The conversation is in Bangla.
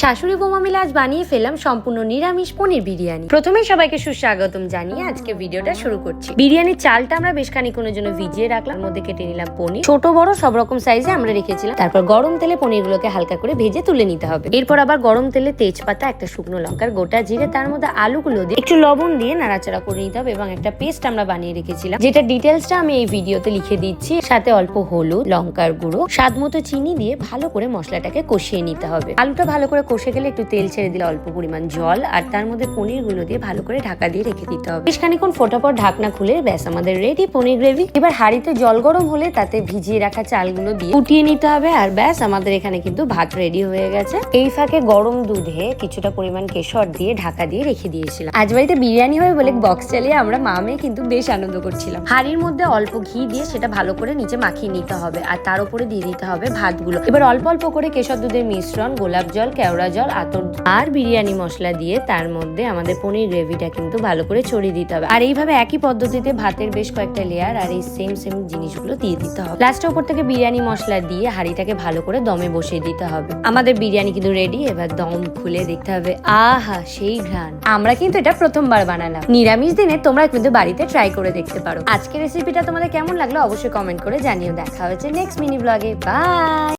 শাশুড়ি বোমা মিলে আজ বানিয়ে ফেললাম সম্পূর্ণ নিরামিষ পনির বিরিয়ানি। প্রথমে সবাইকে সুস্বাগতম জানিয়ে আজকে ভিডিওটা শুরু করছি। বিরিয়ানির চালটা আমরা বেশ খানিক্ষণের জন্য ভিজিয়ে রাখলাম মধ্যে কেটে নিলাম পনির। ছোট, বড়, সব রকম সাইজে আমরা রেখেছিলাম। তারপর গরম তেলে পনিরগুলোকে হালকা করে ভেজে তুলে নিতে হবে। এরপর আবার গরম তেলে তেজপাতা, একটা শুকনো লঙ্কার গোটা জিরে, তার মধ্যে আলুগুলো দিয়ে একটু লবণ দিয়ে নাড়াচাড়া করে নিতে হবে এবং একটা পেস্ট আমরা বানিয়ে রেখেছিলাম, যেটা ডিটেলসটা আমি এই ভিডিওতে লিখে দিচ্ছি। সাথে অল্প হলুদ, লঙ্কার গুঁড়ো স্বাদ মতো চিনি দিয়ে ভালো করে মশলাটাকে কষিয়ে নিতে হবে। আলুটা ভালো করে কষে গেলে একটু তেল ছেড়ে দিলে অল্প পরিমাণ জল, আর তার মধ্যে পনিরগুলো দিয়ে ভালো করে ঢাকা দিয়ে রেখে দিতে হবে। বেশ খানিক্ষণ ফোটা পর ঢাকনা খুলে ব্যাস, আমাদের রেডি পনির গ্রেভি এবার হাঁড়িতে জল গরম হলে তাতে ভিজিয়ে রাখা চালগুলো দিয়ে ফুটিয়ে নিতে হবে, আর ব্যাস, আমাদের এখানে কিন্তু ভাত রেডি হয়ে গেছে। এই ফাঁকে গরম দুধে কিছুটা পরিমাণ কেশর দিয়ে ঢাকা দিয়ে রেখে দিয়েছিলাম। আজ বাড়িতে বিরিয়ানি হবে বলে বক্স চালিয়ে আমরা মা মেয়ে কিন্তু বেশ আনন্দ করছিলাম। হাঁড়ির মধ্যে অল্প ঘি দিয়ে সেটা ভালো করে নিচে মাখিয়ে নিতে হবে, আর তার উপরে দিয়ে দিতে হবে ভাতগুলো। এবার অল্প অল্প করে কেশর দুধের মিশ্রণ, গোলাপ জল কেওড়া জল, আতর আর বিরিয়ানি মশলা দিয়ে তার মধ্যে আমাদের পনির গ্রেভিটা কিন্তু ভালো করে ছড়িয়ে দিতে হবে। আর এইভাবে একই পদ্ধতিতে ভাতের বেশ কয়েকটা লেয়ার আর এই সেম সেম জিনিসগুলো দিয়ে দিতে হবে। লাস্টে উপর থেকে বিরিয়ানি মশলা দিয়ে হাঁড়িটাকে ভালো করে দমে বসিয়ে দিতে হবে। আমাদের বিরিয়ানি কিন্তু রেডি এবার দম খুলে দেখতে হবে। আহা, সেই ঘ্রাণ। আমরা কিন্তু এটা প্রথমবার বানালাম। নিরামিষ দিনে তোমরা কিন্তু বাড়িতে ট্রাই করে দেখতে পারো। আজকের রেসিপিটা তোমাদের কেমন লাগল অবশ্যই কমেন্ট করে জানিও। দেখা হয়েছে নেক্সট মিনি ব্লগে বাই